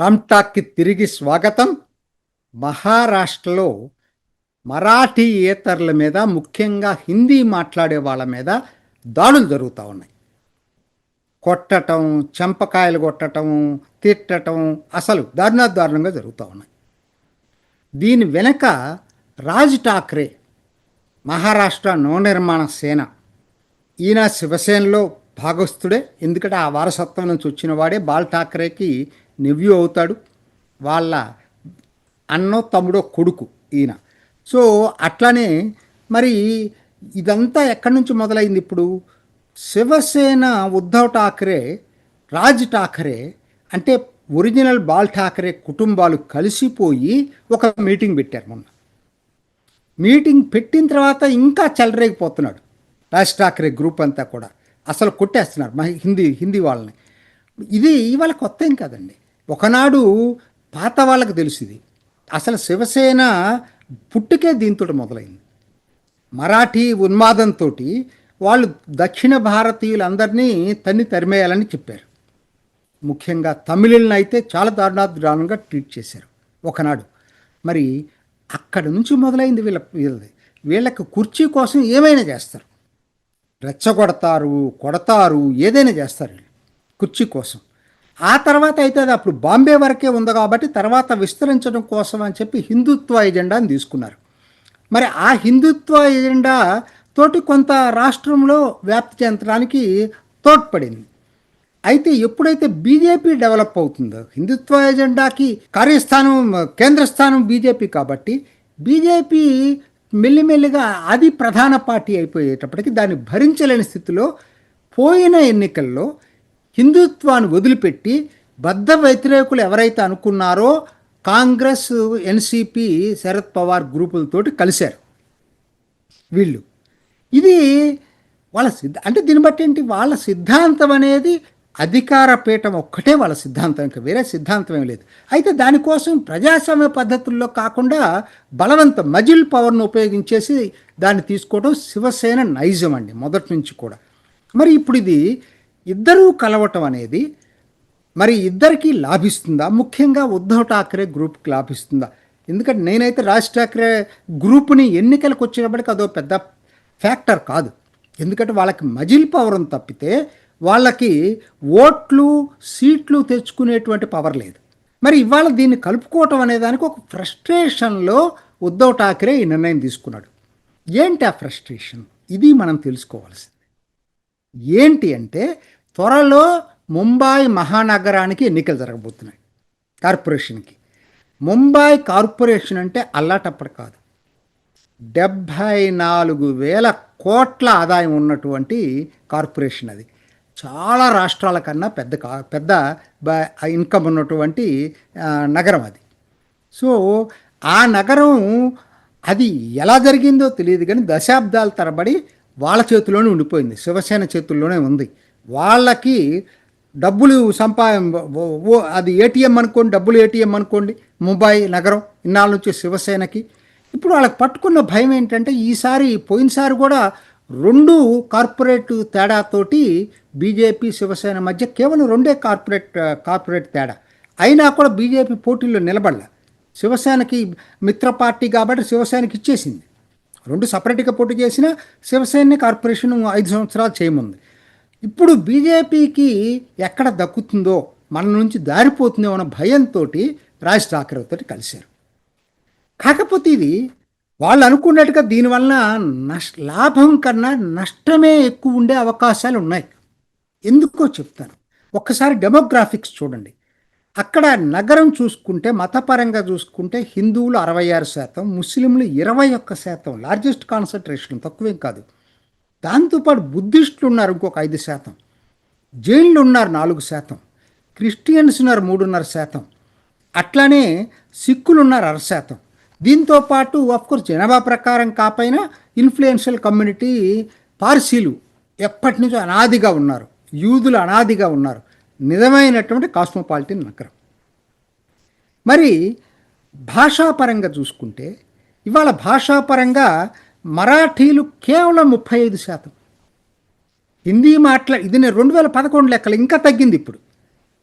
రామ్టాక్కి తిరిగి స్వాగతం. మహారాష్ట్రలో మరాఠీయేతరుల మీద ముఖ్యంగా హిందీ మాట్లాడే వాళ్ళ మీద దాడులు జరుగుతూ ఉన్నాయి. కొట్టటం చెంపకాయలు కొట్టటం తిట్టటం అసలు దారుణాదారుణంగా జరుగుతూ ఉన్నాయి. దీని వెనక రాజ్ ఠాక్రే మహారాష్ట్ర నవనిర్మాణ సేన ఈయన శివసేనలో భాగస్థుడే. ఎందుకంటే ఆ వారసత్వం నుంచి వచ్చిన వాడే బాల్ ఠాక్రేకి నెవ్యూ అవుతాడు. వాళ్ళ అన్నో తమ్ముడో కొడుకు ఈయన. సో అట్లానే మరి ఇదంతా ఎక్కడి నుంచి మొదలైంది ఇప్పుడు? శివసేన ఉద్ధవ్ ఠాక్రే రాజ్ ఠాక్రే అంటే ఒరిజినల్ బాల్ ఠాక్రే కుటుంబాలు కలిసిపోయి ఒక మీటింగ్ పెట్టారు మొన్న. మీటింగ్ పెట్టిన తర్వాత ఇంకా చెలరేగిపోతున్నాడు. రాజ్ ఠాక్రే గ్రూప్ అంతా కూడా. అసలు కొట్టేస్తున్నారు మా హిందీ హిందీ వాళ్ళని. ఇది ఇవాళ కొత్త ఏం కాదండి. ఒకనాడు పాత వాళ్ళకి తెలిసింది. అసలు శివసేన పుట్టుకే దీంతో మొదలైంది. మరాఠీ ఉన్మాదంతో వాళ్ళు దక్షిణ భారతీయులందరినీ తన్ని తరిమేయాలని చెప్పారు. ముఖ్యంగా తమిళులను అయితే చాలా దారుణాదారుణంగా ట్రీట్ చేశారు. ఒకనాడు మరి అక్కడి నుంచి మొదలైంది వీళ్ళ వీళ్ళది. వీళ్ళకి కుర్చీ కోసం ఏమైనా చేస్తారు. రెచ్చగొడతారు కొడతారు ఏదైనా చేస్తారు వీళ్ళు కుర్చీ కోసం. ఆ తర్వాత అయితే అది అప్పుడు బాంబే వరకే ఉంది కాబట్టి తర్వాత విస్తరించడం కోసం అని చెప్పి హిందుత్వ ఎజెండాని తీసుకున్నారు. మరి ఆ హిందుత్వ ఎజెండా తోటి కొంత రాష్ట్రంలో వ్యాప్తి చెందడానికి తోడ్పడింది. అయితే ఎప్పుడైతే బీజేపీ డెవలప్ అవుతుందో హిందుత్వ ఎజెండాకి కార్యస్థానం కేంద్ర స్థానం బీజేపీ కాబట్టి బీజేపీ మెల్లిమెల్లిగా అది ప్రధాన పార్టీ అయిపోయేటప్పటికి దాన్ని భరించలేని స్థితిలో పోయిన ఎన్నికల్లో హిందుత్వాన్ని వదిలిపెట్టి బద్ధ వ్యతిరేకులు ఎవరైతే అనుకున్నారో కాంగ్రెస్ ఎన్సిపి శరద్ పవార్ గ్రూపులతోటి కలిశారు వీళ్ళు. ఇది వాళ్ళ సిద్ధ అంటే దీన్ని బట్టి ఏంటి? వాళ్ళ సిద్ధాంతం అనేది అధికార పీఠం ఒక్కటే వాళ్ళ సిద్ధాంతం ఇంకా వేరే సిద్ధాంతం ఏం లేదు. అయితే దానికోసం ప్రజాస్వామ్య పద్ధతుల్లో కాకుండా బలవంతం మజిల్ పవర్ను ఉపయోగించేసి దాన్ని తీసుకోవడం శివసేన నైజం అండి మొదటి నుంచి కూడా. మరి ఇప్పుడు ఇది ఇద్దరూ కలవటం అనేది మరి ఇద్దరికీ లాభిస్తుందా? ముఖ్యంగా ఉద్ధవ్ ఠాక్రే గ్రూప్కి లాభిస్తుందా? ఎందుకంటే నేనైతే రాజ్ ఠాక్రే గ్రూప్ని ఎన్నికలకు వచ్చినప్పటికీ అదో పెద్ద ఫ్యాక్టర్ కాదు. ఎందుకంటే వాళ్ళకి మజిల్ పవర్ తప్పితే వాళ్ళకి ఓట్లు సీట్లు తెచ్చుకునేటువంటి పవర్ లేదు. మరి ఇవాళ దీన్ని కలుపుకోవటం అనే దానికి ఒక ఫ్రస్ట్రేషన్లో ఉద్ధవ్ ఠాక్రే ఈ నిర్ణయం తీసుకున్నాడు. ఏంటి ఆ ఫ్రస్ట్రేషన్? ఇది మనం తెలుసుకోవాల్సింది. ఏంటి అంటే త్వరలో ముంబాయి మహానగరానికి ఎన్నికలు జరగబోతున్నాయి. కార్పొరేషన్కి. ముంబాయి కార్పొరేషన్ అంటే అల్లాటప్పటి కాదు. డెబ్భై నాలుగు వేల కోట్ల ఆదాయం ఉన్నటువంటి కార్పొరేషన్ అది. చాలా రాష్ట్రాల కన్నా పెద్ద కా పెద్ద బ- ఇన్కమ్ ఉన్నటువంటి నగరం అది. సో ఆ నగరం అది ఎలా జరిగిందో తెలియదు కానీ దశాబ్దాల తరబడి వాళ్ళ చేతిలోనే ఉండిపోయింది. శివసేన చేతుల్లోనే ఉంది. వాళ్ళకి డబ్బులు సంపా ఓ- అది ఏటీఎం అనుకోండి డబ్బులు ఏటీఎం అనుకోండి ముంబై నగరం ఇన్నాళ్ళ నుంచి శివసేనకి. ఇప్పుడు వాళ్ళకి పట్టుకున్న భయం ఏంటంటే ఈసారి పోయినసారి కూడా రెండు కార్పొరేట్ తేడాతోటి బీజేపీ శివసేన మధ్య కేవలం రెండే కార్పొరేట్ కార్పొరేట్ తేడా. అయినా కూడా బీజేపీ పోటీల్లో నిలబడలే. శివసేనకి మిత్ర పార్టీ కాబట్టి శివసేనకి ఇచ్చేసింది. రెండు సపరేట్గా పోటీ చేసినా శివసేన కార్పొరేషన్ ఐదు సంవత్సరాలు చేయముంది. ఇప్పుడు బీజేపీకి ఎక్కడ దక్కుతుందో మన నుంచి దారిపోతుందో అన్న భయంతో రాజ్ ఠాకరేతో కలిశారు. కాకపోతే ఇది వాళ్ళు అనుకున్నట్టుగా దీనివల్ల నష్ లాభం కన్నా నష్టమే ఎక్కువ ఉండే అవకాశాలు ఉన్నాయి. ఎందుకో చెప్తాను. ఒక్కసారి డెమోగ్రాఫిక్స్ చూడండి. అక్కడ నగరం చూసుకుంటే మతపరంగా చూసుకుంటే హిందువులు అరవై ఆరు శాతం ముస్లింలు ఇరవై ఒక్క శాతం లార్జెస్ట్ కాన్సన్ట్రేషన్ తక్కువేం కాదు. దాంతోపాటు బుద్ధిస్టులు ఉన్నారు ఇంకొక ఐదు శాతం. జైన్లు ఉన్నారు నాలుగు శాతం. క్రిస్టియన్స్ ఉన్నారు మూడున్నర శాతం. అట్లానే సిక్కులు ఉన్నారు అర శాతం. దీంతో పాటు కోర్స్ జనాభా ప్రకారం కాపైనా ఇన్ఫ్లుయెన్షియల్ కమ్యూనిటీ పార్సీలు ఎప్పటి నుంచో అనాదిగా ఉన్నారు. యూదులు అనాదిగా ఉన్నారు. నిజమైనటువంటి కాస్మోపాలిటిన్ నగరం. మరి భాషాపరంగా చూసుకుంటే ఇవాళ భాషాపరంగా మరాఠీలు కేవలం ముప్పై ఐదు శాతం. హిందీ మాట్లా ఇది నేను రెండు వేల పదకొండు లెక్కలు ఇంకా తగ్గింది ఇప్పుడు.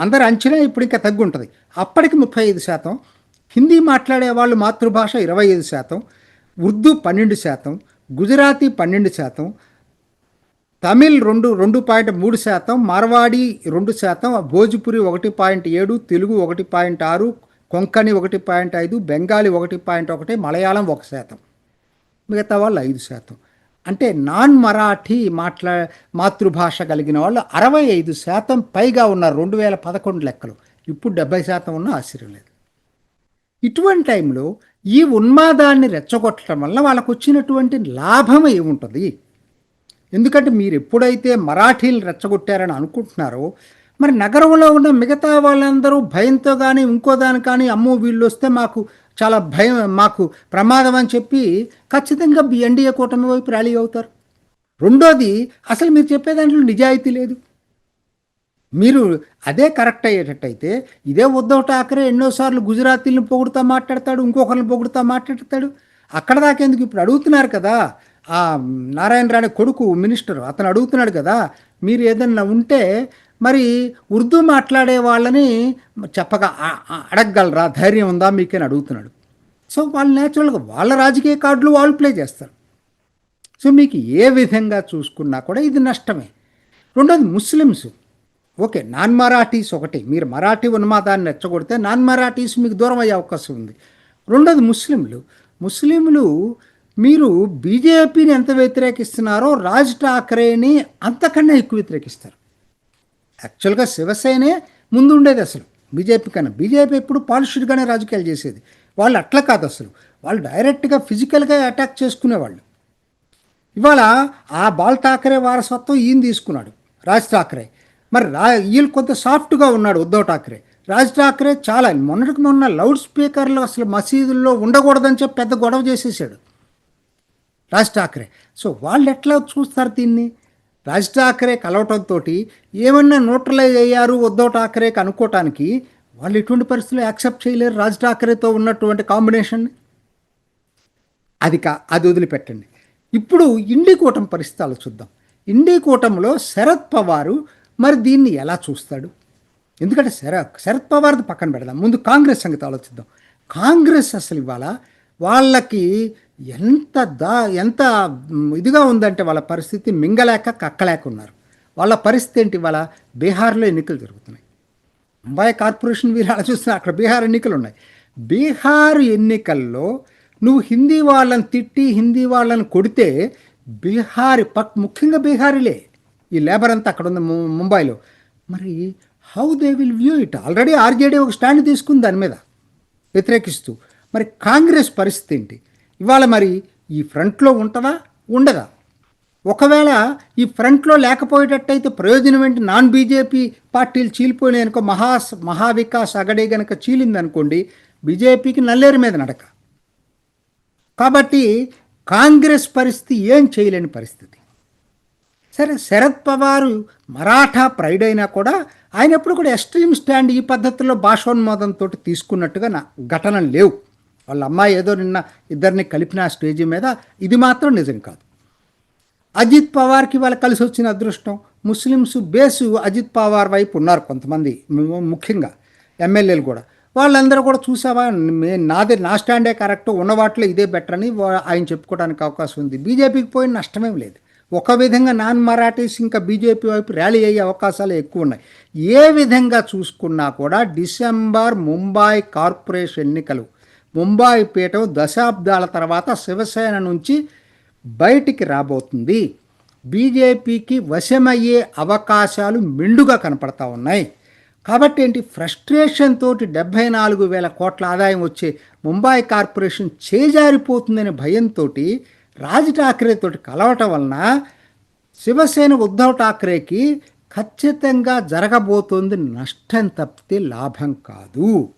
అందరి అంచనా ఇప్పుడు ఇంకా తగ్గుంటుంది. అప్పటికి ముప్పై ఐదు శాతం. హిందీ మాట్లాడే వాళ్ళు మాతృభాష ఇరవై ఐదు శాతం. ఉర్దూ పన్నెండు శాతం. గుజరాతీ పన్నెండు శాతం. తమిళ్ రెండు రెండు పాయింట్ మూడు శాతం. మార్వాడి రెండు శాతం. భోజ్పురి ఒకటి పాయింట్ ఏడు. తెలుగు ఒకటి పాయింట్ ఆరు. కొంకణి ఒకటి పాయింట్ ఐదు. బెంగాలీ ఒకటి పాయింట్ ఒకటి. మలయాళం ఒక శాతం. మిగతా వాళ్ళు ఐదు శాతం. అంటే నాన్ మరాఠీ మాట్లా మాతృభాష కలిగిన వాళ్ళు అరవై ఐదు శాతం పైగా ఉన్నారు రెండు వేల పదకొండు లెక్కలు. ఇప్పుడు డెబ్బై శాతం ఉన్న ఆశ్చర్యం లేదు. ఇటువంటి టైంలో ఈ ఉన్మాదాన్ని రెచ్చగొట్టడం వల్ల వాళ్ళకు వచ్చినటువంటి లాభం ఏముంటుంది? ఎందుకంటే మీరు ఎప్పుడైతే మరాఠీలు రెచ్చగొట్టారని అనుకుంటున్నారో మరి నగరంలో ఉన్న మిగతా వాళ్ళందరూ భయంతో కానీ ఇంకో దాని కానీ అమ్మో వీళ్ళు వస్తే మాకు చాలా భయం మాకు ప్రమాదం అని చెప్పి ఖచ్చితంగా ఎన్డీఏ కూటమి వైపు ర్యాలీ అవుతారు. రెండోది అసలు మీరు చెప్పే దాంట్లో నిజాయితీ లేదు. మీరు అదే కరెక్ట్ అయ్యేటట్టయితే ఇదే ఉద్ధవ్ ఠాకరే ఎన్నోసార్లు గుజరాతీలను పొగుడుతా మాట్లాడతాడు ఇంకొకరిని పొగుడుతా మాట్లాడతాడు. అక్కడ దాకెందుకు ఇప్పుడు అడుగుతున్నారు కదా ఆ నారాయణ రాణి కొడుకు మినిస్టర్ అతను అడుగుతున్నాడు కదా మీరు ఏదన్నా ఉంటే మరి ఉర్దూ మాట్లాడే వాళ్ళని చెప్పగా అడగగలరా? ధైర్యం ఉందా? మీకని అడుగుతున్నాడు. సో వాళ్ళు నేచురల్గా వాళ్ళ రాజకీయ కార్డులు వాళ్ళు ప్లే చేస్తారు. సో మీకు ఏ విధంగా చూసుకున్నా కూడా ఇది నష్టమే. రెండోది ముస్లిమ్స్. ఓకే నాన్ మరాఠీస్ ఒకటి. మీరు మరాఠీ ఉన్మాదాన్ని రెచ్చగొడితే నాన్ మరాఠీస్ మీకు దూరం అయ్యే అవకాశం ఉంది. రెండోది ముస్లింలు. ముస్లింలు మీరు బీజేపీని ఎంత వ్యతిరేకిస్తున్నారో రాజ్ ఠాకరేని అంతకన్నా ఎక్కువ వ్యతిరేకిస్తారు. యాక్చువల్గా శివసేనే ముందు ఉండేది అసలు. బీజేపీ కన్నా. బీజేపీ ఎప్పుడు పాలిష్డ్గానే రాజకీయాలు చేసేది. వాళ్ళు అట్లా కాదు అసలు. వాళ్ళు డైరెక్ట్గా ఫిజికల్గా అటాక్ చేసుకునేవాళ్ళు. ఇవాళ ఆ బాల్ ఠాకరే వారసత్వం ఈయన తీసుకున్నాడు. రాజ్ ఠాకరే. మరి రా వీళ్ళు కొంత సాఫ్ట్గా ఉన్నాడు ఉద్ధవ్ ఠాకరే. రాజ్ ఠాకరే చాలా మొన్నటికి మొన్న లౌడ్ స్పీకర్లు అసలు మసీదుల్లో ఉండకూడదని చెప్పి పెద్ద గొడవ చేసేసాడు. రాజ్ ఠాకరే. సో వాళ్ళు ఎట్లా చూస్తారు దీన్ని? రాజ్ ఠాకరే కలవటంతో ఏమన్నా న్యూట్రలైజ్ అయ్యారు ఉద్ధవ్ ఠాకరేకి అనుకోవటానికి వాళ్ళు ఎటువంటి పరిస్థితుల్లో యాక్సెప్ట్ చేయలేరు రాజ్ ఠాకరేతో ఉన్నటువంటి కాంబినేషన్ అది కా అది వదిలిపెట్టండి. ఇప్పుడు ఇండి కూటమి పరిస్థితులు చూద్దాం. ఇండి కూటమిలో శరద్ పవారు మరి దీన్ని ఎలా చూస్తాడు? ఎందుకంటే శరత్ శరద్ పవార్ది పక్కన పెడదాం. ముందు కాంగ్రెస్ సంగతి ఆలోచిద్దాం. కాంగ్రెస్ అసలు ఇవాళ వాళ్ళకి ఎంత దా ఎంత ఇదిగా ఉందంటే వాళ్ళ పరిస్థితి మింగలేక కక్కలేక ఉన్నారు వాళ్ళ పరిస్థితి ఏంటి? ఇవాళ బీహార్లో ఎన్నికలు జరుగుతున్నాయి. ముంబై కార్పొరేషన్ మీరు అలా చూస్తున్నా అక్కడ బీహార్ ఎన్నికలు ఉన్నాయి. బీహార్ ఎన్నికల్లో నువ్వు హిందీ వాళ్ళని తిట్టి హిందీ వాళ్ళని కొడితే బీహార్ పక్ ముఖ్యంగా బీహారీలే. ఈ లేబర్ అంతా అక్కడ ఉంది ముంబైలో. మరి how they will view it already RJD ఒక స్టాండ్ తీసుకుంది దాని మీద. వ్యతిరేకిస్తూ. మరి కాంగ్రెస్ పరిస్థితి ఏంటి? ఇవాళ మరి ఈ ఫ్రంట్లో ఉంటుందా? ఉండదా? ఒకవేళ ఈ ఫ్రంట్లో లేకపోయేటట్టయితే ప్రయోజనం ఏంటి? నాన్ బీజేపీ పార్టీలు చీలిపోయినాయి అనుకో మహా మహావికాస్ అగడే గనక చీలిందనుకోండి బీజేపీకి నల్లేరు మీద నడక. కాబట్టి కాంగ్రెస్ పరిస్థితి ఏం చేయలేని పరిస్థితి. సరే శరద్ పవార్ మరాఠా ప్రైడ్ అయినా కూడా ఆయన ఎప్పుడు కూడా ఎక్స్ట్రీమ్ స్టాండ్ ఈ పద్ధతిలో భాషోన్మోదంతో తీసుకున్నట్టుగా నా ఘటనలు లేవు. వాళ్ళ అమ్మాయి ఏదో నిన్న ఇద్దరిని కలిపిన స్టేజ్ మీద ఇది మాత్రం నిజం కాదు. అజిత్ పవార్కి వాళ్ళు కలిసి వచ్చిన అదృష్టం ముస్లిమ్స్ బేసు అజిత్ పవార్ వైపు ఉన్నారు కొంతమంది ముఖ్యంగా ఎమ్మెల్యేలు కూడా. వాళ్ళందరూ కూడా చూసావా నాదే నా స్టాండే కరెక్ట్ ఉన్న వాటిలో ఇదే బెటర్ అని ఆయన చెప్పుకోవడానికి అవకాశం ఉంది. బీజేపీకి పోయిన నష్టమేం లేదు. ఒక విధంగా నాన్ మరాఠీస్ ఇంకా బీజేపీ వైపు ర్యాలీ అయ్యే అవకాశాలు ఎక్కువ ఉన్నాయి. ఏ విధంగా చూసుకున్నా కూడా డిసెంబర్ ముంబై కార్పొరేషన్ ఎన్నికలు ముంబాయి పీఠం దశాబ్దాల తర్వాత శివసేన నుంచి బయటికి రాబోతుంది. బీజేపీకి వశమయ్యే అవకాశాలు మెండుగా కనపడతా ఉన్నాయి. కాబట్టి ఏంటి? ఫ్రస్ట్రేషన్ తోటి డెబ్భై నాలుగు వేల కోట్ల ఆదాయం వచ్చే ముంబాయి కార్పొరేషన్ చేజారిపోతుందనే భయంతో రాజ్ ఠాక్రే తోటి కలవటం వలన శివసేన ఉద్ధవ్ ఠాకరేకి ఖచ్చితంగా జరగబోతోంది నష్టం తప్పితే లాభం కాదు.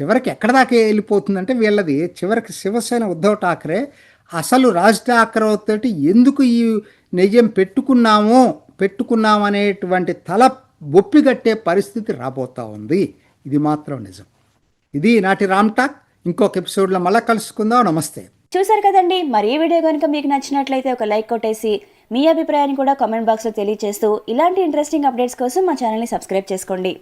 చివరికి ఎక్కడ దాకా వెళ్ళిపోతుందంటే వీళ్ళది చివరికి శివసేన ఉద్ధవ్ ఠాక్రే అసలు రాజ్ ఠాకరే తోటి ఎందుకు ఈ నిజం పెట్టుకున్నామో పెట్టుకున్నామనేటువంటి తల బొప్పిగట్టే పరిస్థితి రాబోతా ఉంది. ఇది మాత్రం నిజం. ఇది నాటి రామ్ టాక్. ఇంకొక ఎపిసోడ్లో మళ్ళీ కలుసుకుందాం. నమస్తే. చూసారు కదండి. మరి ఈ వీడియో కనుక మీకు నచ్చినట్లయితే ఒక లైక్ కొట్టేసి మీ అభిప్రాయాన్ని కూడా కామెంట్ బాక్స్లో తెలియజేస్తూ ఇలాంటి ఇంట్రెస్టింగ్ అప్డేట్స్ కోసం మా ఛానల్ని సబ్స్క్రైబ్ చేసుకోండి.